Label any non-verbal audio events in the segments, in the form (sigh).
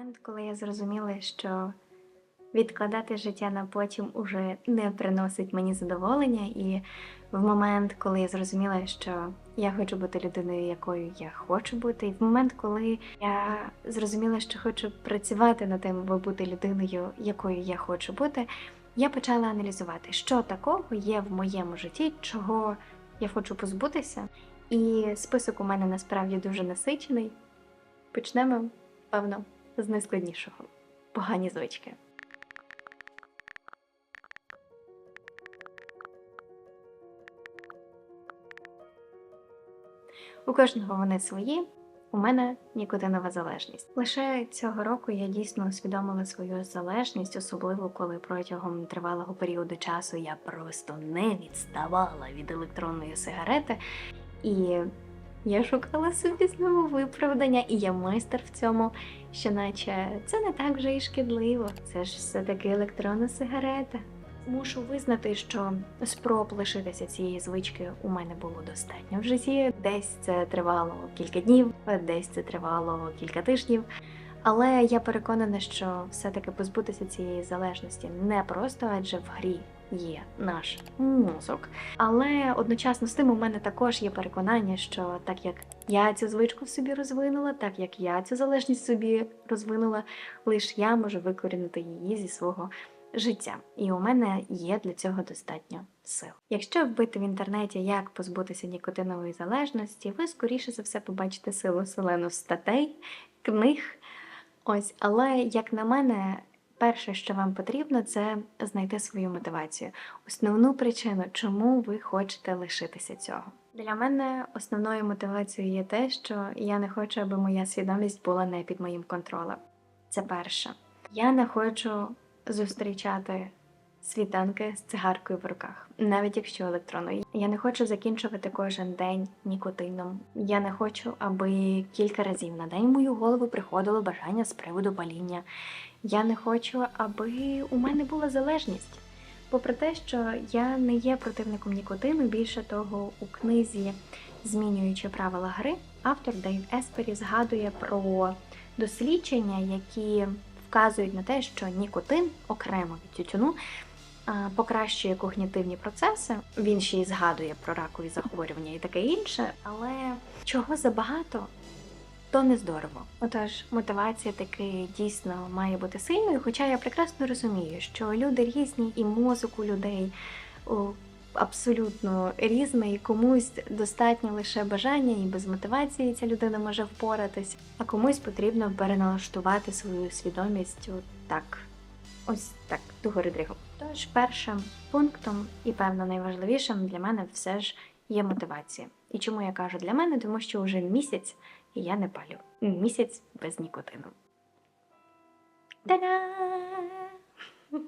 момент, коли я зрозуміла, що відкладати життя на потім уже не приносить мені задоволення, і в момент, коли я зрозуміла, що я хочу бути людиною, якою я хочу бути, і в момент, коли я зрозуміла, що хочу працювати над тим, аби бути людиною, якою я хочу бути, я почала аналізувати, що такого є в моєму житті, чого я хочу позбутися. І список у мене насправді дуже насичений. Почнемо, певно, з найскладнішого погані звички. У кожного вони свої. У мене нікотинова залежність. Лише цього року я дійсно усвідомила свою залежність, особливо коли протягом тривалого періоду часу я просто не відставала від електронної сигарети, і я шукала собі знову виправдання, і я майстер в цьому, що наче це не так вже і шкідливо. Це ж все-таки електронна сигарета. Мушу визнати, що спроб лишитися цієї звички у мене було достатньо в житті. Десь це тривало кілька днів, десь це тривало кілька тижнів. Але я переконана, що все-таки позбутися цієї залежності не просто, адже в грі є наш мозок. Але одночасно з тим у мене також є переконання, що так як я цю звичку в собі розвинула, так як я цю залежність собі розвинула, лише я можу викорінити її зі свого життя. І у мене є для цього достатньо сил. Якщо вбити в інтернеті, як позбутися нікотинової залежності, ви скоріше за все побачите силу селену статей, книг. Ось, але як на мене, перше, що вам потрібно, це знайти свою мотивацію, основну причину, чому ви хочете лишитися цього. Для мене основною мотивацією є те, що я не хочу, аби моя свідомість була не під моїм контролем. Це перше. Я не хочу зустрічати світанки з цигаркою в руках, навіть якщо електронною. Я не хочу закінчувати кожен день нікотином. Я не хочу, аби кілька разів на день в мою голову приходило бажання з приводу паління. Я не хочу, аби у мене була залежність. Попри те, що я не є противником нікотину, більше того, у книзі, змінюючи правила гри, автор Дейв Еспері згадує про дослідження, які вказують на те, що нікотин окремо від тютюну покращує когнітивні процеси. Він ще й згадує про ракові захворювання і таке інше, але чого забагато, то не здорово. Отож, мотивація таки дійсно має бути сильною, хоча я прекрасно розумію, що люди різні, і мозок у людей абсолютно різний, комусь достатньо лише бажання, і без мотивації ця людина може впоратись, а комусь потрібно переналаштувати свою свідомість так. Ось так, догори дригом. Тож першим пунктом, і певно найважливішим для мене все ж є мотивація. І чому я кажу для мене? Тому що вже місяць і я не палю. Місяць без нікотину. Та-да!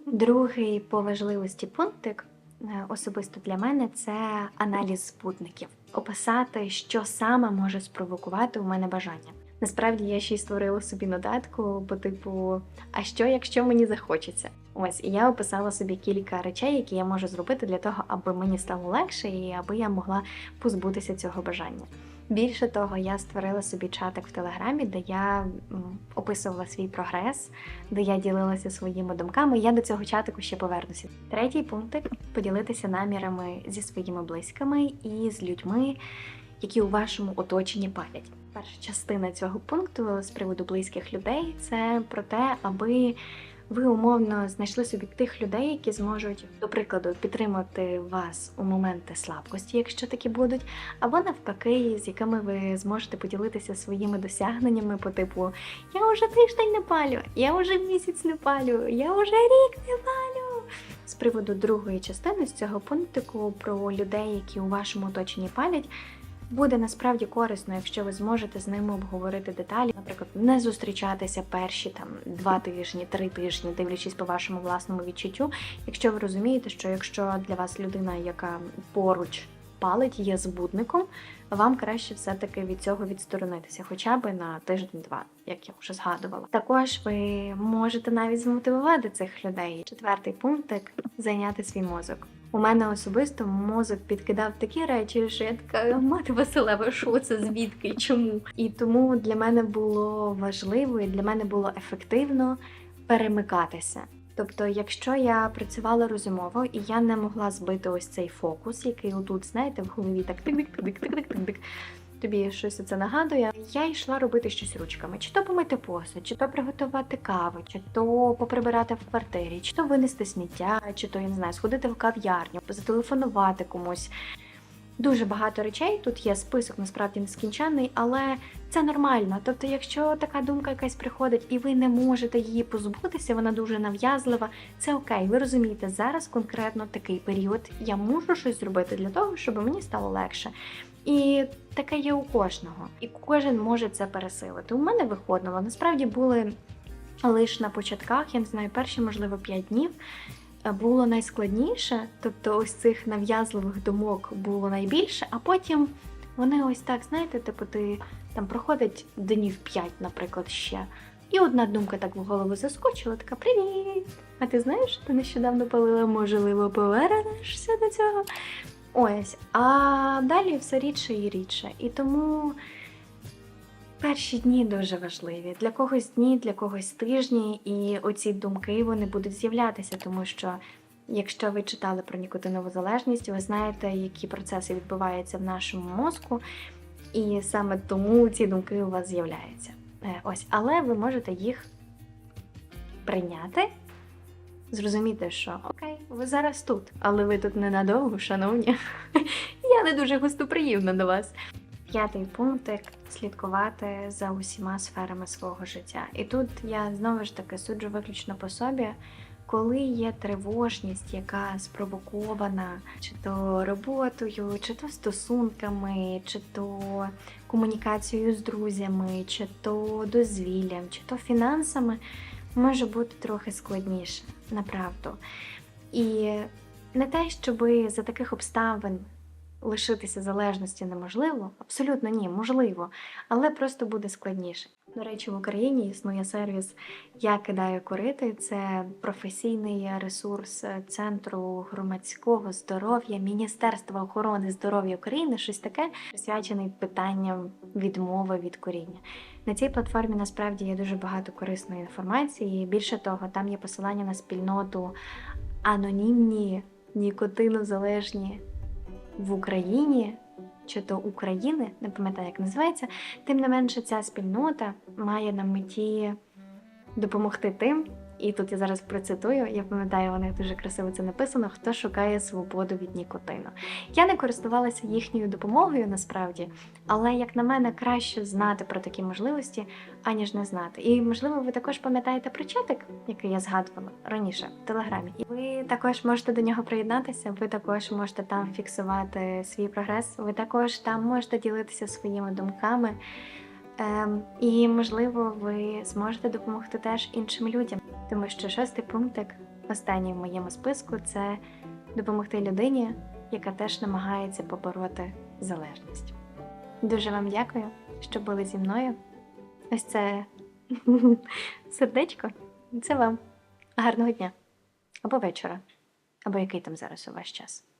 Другий по важливості пунктик е, особисто для мене це аналіз спутників. Описати, що саме може спровокувати у мене бажання. Насправді я ще й створила собі нотатку по типу, а що, якщо мені захочеться? Ось і я описала собі кілька речей, які я можу зробити для того, аби мені стало легше і аби я могла позбутися цього бажання. Більше того, я створила собі чатик в телеграмі, де я описувала свій прогрес, де я ділилася своїми думками. Я до цього чатику ще повернуся. Третій пунктик поділитися намірами зі своїми близькими і з людьми, які у вашому оточенні палять. Перша частина цього пункту з приводу близьких людей це про те, аби ви умовно знайшли собі тих людей, які зможуть, до прикладу, підтримати вас у моменти слабкості, якщо такі будуть, або навпаки, з якими ви зможете поділитися своїми досягненнями по типу Я вже тиждень не палю, я вже місяць не палю, я вже рік не палю. З приводу другої частини з цього пунктику про людей, які у вашому оточенні палять. Буде насправді корисно, якщо ви зможете з ними обговорити деталі, наприклад, не зустрічатися перші там два тижні, три тижні, дивлячись по вашому власному відчуттю. Якщо ви розумієте, що якщо для вас людина, яка поруч палить, є збудником, вам краще все-таки від цього відсторонитися, хоча б на тиждень-два, як я вже згадувала. Також ви можете навіть змотивувати цих людей. Четвертий пунктик зайняти свій мозок. У мене особисто мозок підкидав такі речі, що я така мати Василева, що це звідки? Чому? І тому для мене було важливо і для мене було ефективно перемикатися. Тобто, якщо я працювала розумово і я не могла збити ось цей фокус, який отут, знаєте, в голові так тик-тик-тик-тик-тик-тик, тобі щось це нагадує. Я йшла робити щось ручками, чи то помити посуд, чи то приготувати каву, чи то поприбирати в квартирі, чи то винести сміття, чи то я не знаю, сходити в кав'ярню, зателефонувати комусь. Дуже багато речей. Тут є список, насправді нескінченний, але це нормально. Тобто, якщо така думка якась приходить і ви не можете її позбутися, вона дуже нав'язлива. Це окей, ви розумієте, зараз конкретно такий період. Я мушу щось зробити для того, щоб мені стало легше. І таке є у кожного, і кожен може це пересилити. У мене виходило. Насправді були лише на початках, я не знаю, перші, можливо, 5 днів. е, Було найскладніше, тобто ось цих нав'язливих думок було найбільше, а потім вони ось так, знаєте, типу, ти там проходить днів 5, наприклад, ще. І одна думка так в голову заскочила, така привіт! А ти знаєш, ти нещодавно палила, можливо, повернешся до цього. Ось, а далі все рідше і рідше. І тому перші дні дуже важливі. Для когось дні, для когось тижні, і оці думки вони будуть з'являтися, тому що. Якщо ви читали про нікотинову залежність, ви знаєте, які процеси відбуваються в нашому мозку, і саме тому ці думки у вас з'являються. Е, Ось, але ви можете їх прийняти, зрозуміти, що окей, ви зараз тут, але ви тут ненадовго, шановні. (laughs) Я не дуже гостоприємна до вас. П'ятий пунктик слідкувати за усіма сферами свого життя. І тут я знову ж таки суджу виключно по собі. Коли є тривожність, яка спровокована чи то роботою, чи то стосунками, чи то комунікацією з друзями, чи то дозвіллям, чи то фінансами, може бути трохи складніше, направду. І не те, щоб за таких обставин лишитися залежності неможливо, абсолютно ні, можливо, але просто буде складніше. До речі, в Україні існує сервіс Я кидаю курити. Це професійний ресурс Центру громадського здоров'я Міністерства охорони здоров'я України, щось таке, присвячений питанням відмови від куріння. На цій платформі насправді є дуже багато корисної інформації. Більше того, там є посилання на спільноту анонімні нікотинозалежні в Україні. Чи то України, не пам'ятаю, як називається, тим не менше, ця спільнота має на меті допомогти тим, і тут я зараз процитую, я пам'ятаю, у них дуже красиво це написано, хто шукає свободу від нікотину. Я не користувалася їхньою допомогою насправді, але як на мене, краще знати про такі можливості, аніж не знати. І можливо, ви також пам'ятаєте про чатик, який я згадувала раніше в телеграмі. І ви також можете до нього приєднатися. Ви також можете там фіксувати свій прогрес. Ви також там можете ділитися своїми думками. Ем, і можливо, ви зможете допомогти теж іншим людям, тому що шостий пунктик, останній в моєму списку, це допомогти людині, яка теж намагається побороти залежність. Дуже вам дякую, що були зі мною. Ось це (laughs) сердечко. Це вам гарного дня або вечора, або який там зараз у ваш час.